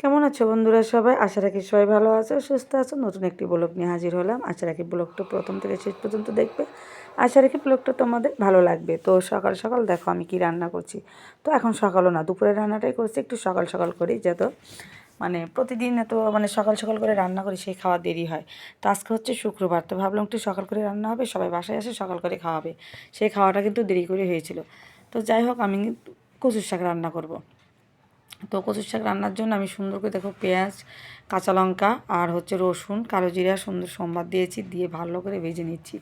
কেমন আছো বন্ধুরা সবাই? আশা রাখি সবাই ভালো আছো, সুস্থ আছো। নতুন একটি ব্লগ নিয়ে হাজির হলাম। আশা রাখি ব্লগটা প্রথম থেকে শেষ পর্যন্ত দেখবে। আশা রাখি ব্লগটা তোমাদের ভালো লাগবে। তো সকাল সকাল দেখো আমি কি রান্না করছি। তো এখন সকালও না দুপুরের রান্নাটাই করছি, একটু সকাল সকাল করি যত মানে প্রতিদিন এত মানে সকাল সকাল করে রান্না করি, সেই খাওয়া দেরি হয়। তো আজকে হচ্ছে শুক্রবার, তো ভাবলাম একটু সকাল করে রান্না হবে, সবাই বাসায় আসে সকাল করে খাওয়াবে। সেই খাওয়াটা কিন্তু দেরি করে হয়েছিল। তো যাই হোক, আমি কচুর শাক রান্না করব। তো কচুর শাক রান্নার জন্য আমি সুন্দর করে দেখো পেঁয়াজ, কাঁচা লঙ্কা আর হচ্ছে রসুন, কালো জিরা, সুন্দর সোমবার দিয়েছি, দিয়ে ভালো করে ভেজে নিচ্ছি।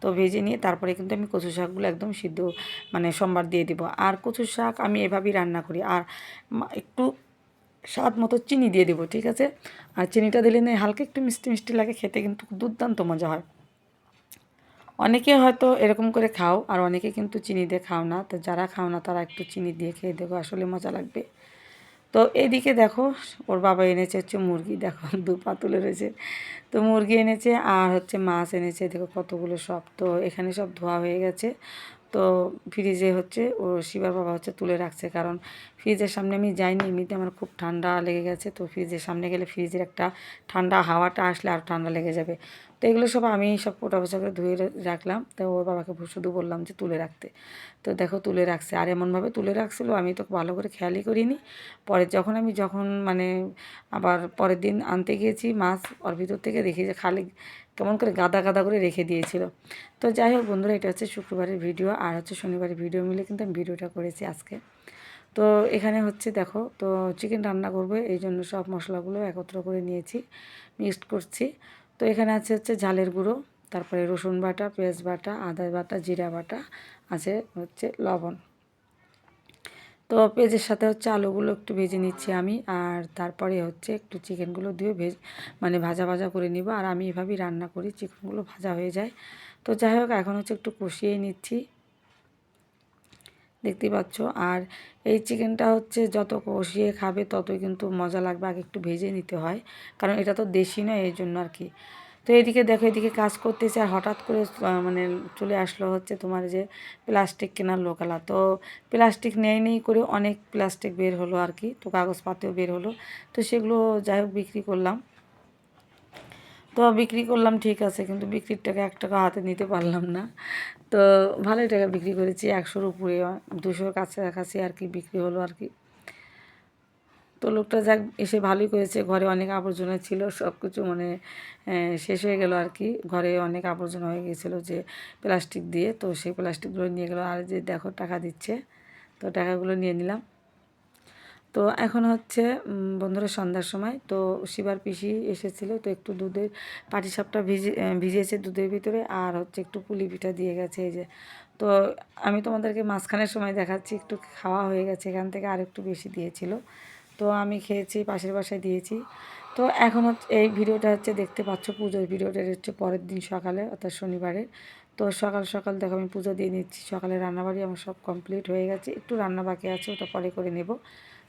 তো ভেজে নিয়ে তারপরে কিন্তু আমি কচু শাকগুলো একদম সিদ্ধ মানে সোমবার দিয়ে দিব। আর কচু শাক আমি এভাবেই রান্না করি। আর একটু স্বাদ মতো চিনি দিয়ে দেবো, ঠিক আছে? আর চিনিটা দিলে না হালকা একটু মিষ্টি মিষ্টি লাগে, খেতে কিন্তু দুর্দান্ত মজা হয়। অনেকে হয়তো এরকম করে খাও, আর অনেকে কিন্তু চিনি দিয়ে খাও না। তো যারা খাও না তারা একটু চিনি দিয়ে খেয়ে দেবো আসলে মজা লাগবে। তো এদিকে দেখো, ওর বাবা এনেছে হচ্ছে মুরগি, দেখো, দু পা তুলে রয়েছে তো মুরগি এনেছে আর হচ্ছে মাছ এনেছে, দেখো কতগুলো সব তো এখানে সব ধোয়া হয়ে গেছে। তো ফ্রিজে হচ্ছে ও শিবার বাবা হচ্ছে তুলে রাখছে। কারণ ফ্রিজের সামনে আমি যাইনি, এমনিতে আমার খুব ঠান্ডা লেগে গেছে। তো ফ্রিজের সামনে গেলে ফ্রিজের একটা ঠান্ডা হাওয়াটা আসলে আর ঠান্ডা লেগে যাবে। তো এগুলো সব আমি সব পোটা পোছা করে ধুয়ে রাখলাম। তো ওর বাবাকে শুধু বললাম যে তুলে রাখতে। তো দেখো তুলে রাখছে। আর এমনভাবে তুলে রাখছিলো, আমি তো ভালো করে খেয়ালই করিনি। পরে যখন আমি যখন মানে আবার পরের দিন আনতে গিয়েছি মাছ, ওর ভিতর থেকে দেখি যে খালি কেমন করে গাদা গাদা করে রেখে দিয়েছিল। তো যাই হোক বন্ধুরা, এটা হচ্ছে শুক্রবারের ভিডিও আর হচ্ছে শনিবারের ভিডিও মিলে কিন্তু আমি ভিডিওটা করেছি আজকে। তো এখানে হচ্ছে দেখো, তো চিকেন রান্না করব, এই জন্য সব মশলাগুলো একত্র করে নিয়েছি মিক্সড করছি। তো এখানে আছে হচ্ছে ঝালের গুঁড়ো, তারপরে রসুন বাটা, পেঁয়াজ বাটা, আদা বাটা, জিরা বাটা, আছে হচ্ছে লবণ। তো পেঁয়াজের সাথে হচ্ছে আলুগুলো একটু ভেজে নিচ্ছি আমি, আর তারপরে হচ্ছে একটু চিকেনগুলো দিয়ে ভেজ মানে ভাজা ভাজা করে নিব। আর আমি এভাবেই রান্না করি, চিকেনগুলো ভাজা হয়ে যায়। তো যাই হোক, এখন হচ্ছে একটু কষিয়ে নিচ্ছি। দেখতেই পাচ্ছ? আর এই চিকেনটা হচ্ছে যত কষিয়ে খাবে ততই কিন্তু মজা লাগবে, আগে একটু ভেজে নিতে হয়। কারণ এটা তো দেশি নয় এই জন্য আর কি। তো এদিকে দেখো, এদিকে কাজ করতেছে আর হঠাৎ করে মানে চলে আসলো হচ্ছে তোমার যে প্লাস্টিক কেনার লোকালা। তো প্লাস্টিক নেই নেই করে অনেক প্লাস্টিক বের হলো আর কি, তো কাগজপাতিও বের হলো। তো সেগুলো যাই হোক বিক্রি করলাম। তো বিক্রি করলাম, ঠিক আছে, কিন্তু বিক্রির টাকা এক টাকা হাতে নিতে পারলাম না। তো ভালোই টাকা বিক্রি করেছি, একশোর উপরে, দুশোর কাছাকাছি আর কি বিক্রি হলো আর কি। তো লোকটা যাক, এসে ভালোই করেছে। ঘরে অনেক আবর্জনা ছিল সব কিছু মানে শেষ হয়ে গেল আর কি। ঘরে অনেক আবর্জনা হয়ে গেছিল যে প্লাস্টিক দিয়ে, তো সেই প্লাস্টিকগুলো নিয়ে গেলো। আর যে দেখো, টাকা দিচ্ছে। তো টাকাগুলো নিয়ে নিলাম। তো এখন হচ্ছে বন্ধুরা সন্ধ্যার সময়। তো শিবার পিসি এসেছিল, তো একটু দুধের পাটিসাপটা ভিজে ভিজেছে দুধের ভিতরে। আর হচ্ছে একটু পুলি পিঠা দিয়ে গেছে এই যে। তো আমি তোমাদেরকে মাঝখানের সময় দেখাচ্ছি, একটু খাওয়া হয়ে গেছে এখান থেকে, আর একটু বেশি দিয়েছিল। তো আমি খেয়েছি, পাশের বাসায় দিয়েছি। তো এখন এই ভিডিওটা হচ্ছে দেখতে পাচ্ছ পুজোর ভিডিওটা হচ্ছে পরের দিন সকালে, অর্থাৎ শনিবারে তো সকাল সকাল দেখো আমি পুজো দিয়ে নিচ্ছি, সকালে রান্নাবাড়ি আমার সব কমপ্লিট হয়ে গেছে, একটু রান্না বাকি আছে, ওটা পরে করে নেব।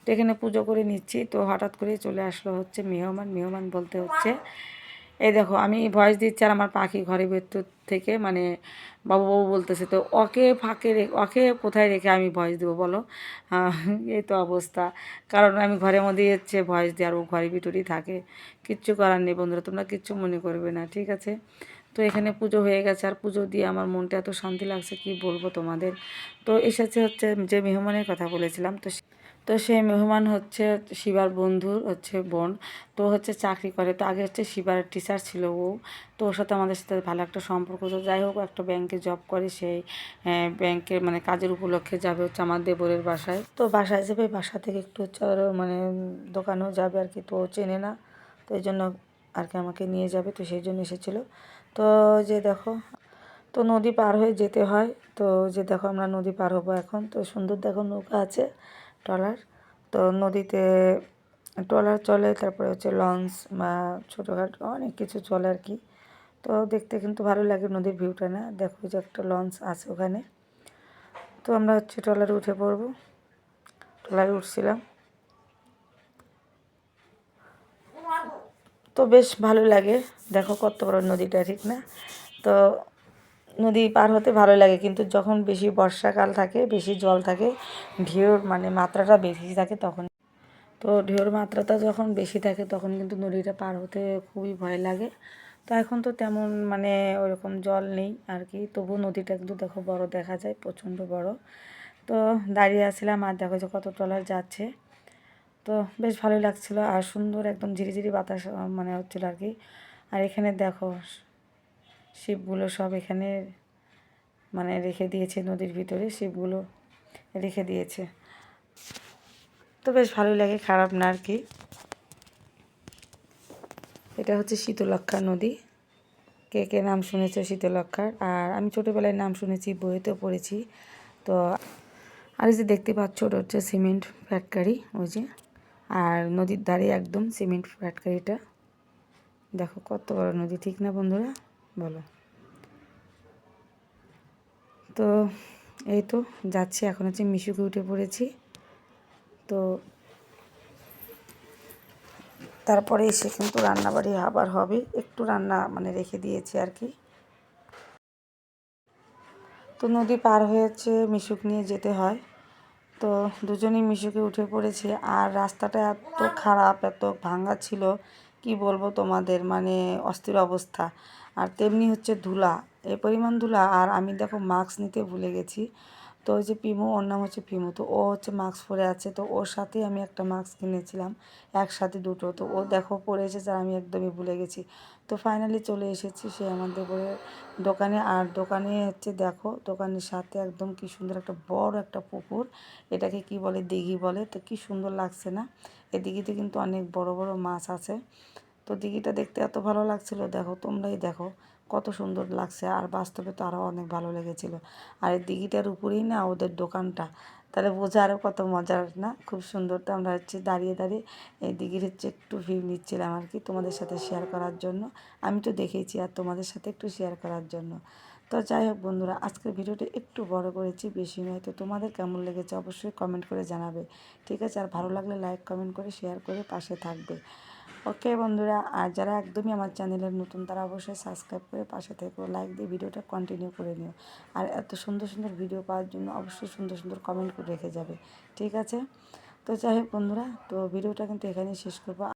তো এখানে পুজো করে নিচ্ছি, তো হঠাৎ করে চলে আসলো হচ্ছে মেহমান মেহমান বলতে হচ্ছে এই দেখো, আমি ভয়েস দিচ্ছি আর আমার পাখি ঘরে ভেতর থেকে মানে বাবু বাবু বলতেছে, তো ওকে ফাঁকে রেখে ওকে কোথায় রেখে আমি ভয়েস দেবো বলো? এই তো অবস্থা। কারণ আমি ঘরের মধ্যেই হচ্ছে ভয়েস দিই আর ও ঘরে ভিতরেই থাকে। কিচ্ছু করার নেই বন্ধুরা, তোমরা কিচ্ছু মনে করবে না, ঠিক আছে? তো এখানে পুজো হয়ে গেছে আর পুজো দিয়ে আমার মনটা এত শান্তি লাগছে, কি বলব তোমাদের? তো এসেছে হচ্ছে যে মেহমানের কথা বলেছিলাম, তো তো সেই মেহমান হচ্ছে শিবার বন্ধুর হচ্ছে বোন, তো হচ্ছে চাকরি করে। তো আগে হচ্ছে শিবার টিচার ছিল ও। তো ওর সাথে আমাদের সাথে ভালো একটা সম্পর্ক তো যাই হোক, একটা ব্যাংকে জব করে সেই ব্যাংকের মানে কাজের উপলক্ষে যাবে হচ্ছে আমার দেবরের বাসায়। তো বাসায় যাবে, বাসা থেকে একটু হচ্ছে মানে দোকানেও যাবে আর কি। তো ও চেনে না, তো এই জন্য আর কি আমাকে নিয়ে যাবে। তো সেই জন্য এসেছিল। তো যে দেখো, তো নদী পার হয়ে যেতে হয়। তো যে দেখো আমরা নদী পার হব এখন। তো সুন্দর দেখো নৌকা আছে, ট্রলার। তো নদীতে ট্রলার চলে, তারপরে হচ্ছে লঞ্চ বা ছোটোখাটো অনেক কিছু চলে আর কি। তো দেখতে কিন্তু ভালো লাগে নদীর ভিউটা না। দেখো যে একটা লঞ্চ আছে ওখানে। তো আমরা হচ্ছে ট্রলারে উঠে পড়ব। ট্রলারে উঠছিলাম। তো বেশ ভালো লাগে। দেখো কত বড় নদীটা, ঠিক না? তো নদী পার হতে ভালো লাগে, কিন্তু যখন বেশি বর্ষাকাল থাকে, বেশি জল থাকে, ঢেউর মানে মাত্রাটা বেশি থাকে তখন। তো ঢেউর মাত্রাটা যখন বেশি থাকে, তখন কিন্তু নদীটা পার হতে খুবই ভয় লাগে। তো এখন তো তেমন মানে ওরকম জল নেই আর কি তবু নদীটা কিন্তু দেখো বড় দেখা যায়, প্রচণ্ড বড়। তো দাঁড়িয়ে আসছিলাম আর দেখো যে কত ট্রলার যাচ্ছে। তো বেশ ভালোই লাগছিল আর সুন্দর একদম ঝিরিঝিরি বাতাস মানে হচ্ছিল আর কি। আর এখানে দেখো শিপগুলো সব এখানে মানে রেখে দিয়েছে নদীর ভিতরে শিবগুলো রেখে দিয়েছে। তো বেশ ভালোই লাগে, খারাপ না আর কি। এটা হচ্ছে শীতলক্ষা নদী। কে কে নাম শুনেছে শীতলক্ষার আর আমি ছোটোবেলায় নাম শুনেছি বইতেও পড়েছি। তো আর এই যে দেখতে পাচ্ছ, ওটা হচ্ছে সিমেন্ট ফ্যাক্টরি, ওই যে। আর নদীর ধারে একদম সিমেন্ট ফ্যাক্টরিটা। দেখো কত বড় নদী, ঠিক না বন্ধুরা? বলো। তো এই তো যাচ্ছি, এখন হচ্ছে মিশুকে উঠে পড়েছি। তো তারপরে এসে কিন্তু রান্নাবাড়ি আবার হবে, একটু রান্না মানে রেখে দিয়েছি আর কি। তো নদী পার হয়েছে মিশুক নিয়ে যেতে হয়। তো দুজনেই মিশুকে উঠে পড়েছে, আর রাস্তাটা এত খারাপ, এত ভাঙা ছিল, কি বলব তোমাদের মানে অস্থির অবস্থা। আর তেমনি হচ্ছে ধুলা। এই পরিমাণ ধুলা আর আমি দেখো মাস্ক নিতে ভুলে গেছি। তো ওই যে পিমু, ওর নাম হচ্ছে পিমু। তো ও হচ্ছে মাস্ক পরে আছে। তো ওর সাথেই আমি একটা মাস্ক কিনেছিলাম, একসাথে দুটো। তো ও দেখো পরে এসেছে আর আমি একদমই ভুলে গেছি। তো ফাইনালি চলে এসেছি সে আমাদের করে দোকানে। আর দোকানে হচ্ছে দেখো, দোকানের সাথে একদম কি সুন্দর একটা বড় একটা পুকুর। এটাকে কি বলে, দিঘি বলে। তো কি সুন্দর লাগছে না? এই দিঘিতে কিন্তু অনেক বড় বড় মাছ আছে। তো দিঘিটা দেখতে এত ভালো লাগছিল। দেখো, তোমরাই দেখো কত সুন্দর লাগছে। আর বাস্তবে তো আরও অনেক ভালো লেগেছিল। আর এই দিঘিটার উপরেই না ওদের দোকানটা। তাহলে বোঝা আরও কত মজার, না? খুব সুন্দর। তো আমরা হচ্ছে দাঁড়িয়ে দাঁড়িয়ে এই দিঘির হচ্ছে একটু ভিউ নিচ্ছিলাম আর কি তোমাদের সাথে শেয়ার করার জন্য। আমি তো দেখেছি আর তোমাদের সাথে একটু শেয়ার করার জন্য। তো যাই হোক বন্ধুরা, আজকের ভিডিওটা একটু বড় করেছি, বেশি নয়। তো তোমাদের কেমন লেগেছে অবশ্যই কমেন্ট করে জানাবে। ঠিক আছে? আর ভালো লাগলে লাইক কমেন্ট করে শেয়ার করে পাশে থাকবে। ওকে বন্ধুরা, আর যারা একদমই আমার চ্যানেলের নতুন, তারা অবশ্যই সাবস্ক্রাইব করে পাশে থেকে লাইক দিয়ে ভিডিওটা কন্টিনিউ করে নিও। আর এত সুন্দর সুন্দর ভিডিও পাওয়ার জন্য অবশ্যই সুন্দর সুন্দর কমেন্ট করে রেখে যাবে, ঠিক আছে? তো যাই হোক বন্ধুরা, তো ভিডিওটা কিন্তু এখানেই শেষ করব।